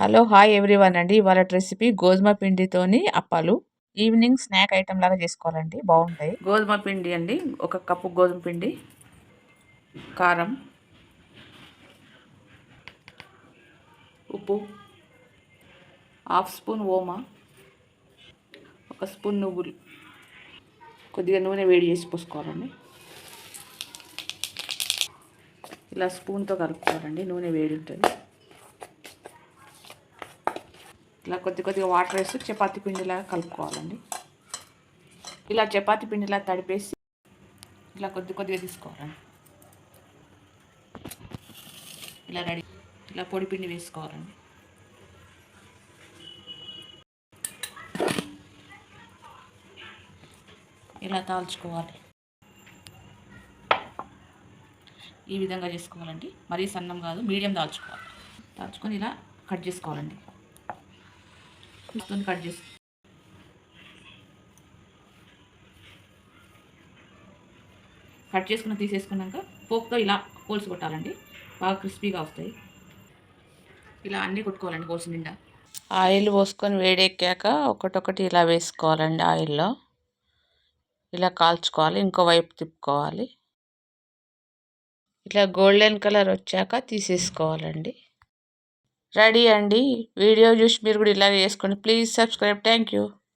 Hello hi everyone అండి. ఇవాళ recipe గోధుమ పిండితోని అప్పాలు. ఈవినింగ్ స్నాక్ ఐటమ్ లాగా చేసుకోవాలండి. బాగుంటాయి. గోధుమ పిండి అండి. ఒక కప్పు గోధుమ పిండి కారం ఉప్పు హాఫ్ స్పూన్ ఓమా ఒక స్పూన్ నువ్వులు. కొద్దిగా నూనె వేడి చేసి పోసుకోవాలండి. ఇలా స్పూన్తో కలుపుకోవాలండి. నూనె వేడి ఉంటుంది. ఇలా కొద్ది కొద్దిగా వాటర్ వేసి చపాతీ పిండిలాగా కలుపుకోవాలండి. ఇలా చపాతీ పిండిలా తడిపేసి ఇలా కొద్ది కొద్దిగా తీసుకోవాలండి. ఇలా రెడీ ఇలా పొడి పిండి వేసుకోవాలండి. ఇలా తాల్చుకోవాలి. ఈ విధంగా చేసుకోవాలండి. మరీ సన్నం కాదు మీడియం దాల్చుకోవాలి దాల్చుకొని ఇలా కట్ చేసుకోవాలండి. తీసుకొని కట్ చేసి కట్ చేసుకున్న తీసేసుకున్నాక పోక్తో ఇలా కోల్స్ కొట్టాలండి. బాగా క్రిస్పీగా వస్తాయి. ఇలా అన్నీ కొట్టుకోవాలండి కోల్స్ నిండా. ఆయిల్ పోసుకొని వేడెక్కాక ఒకటొకటి ఇలా వేసుకోవాలండి ఆయిల్లో. ఇలా కాల్చుకోవాలి ఇంకో వైపు తిప్పుకోవాలి. ఇట్లా గోల్డెన్ కలర్ వచ్చాక తీసేసుకోవాలండి. రెడీ అండి. వీడియో చూసి మీరు కూడా ఇలాగే చేసుకోండి. Please subscribe. Thank you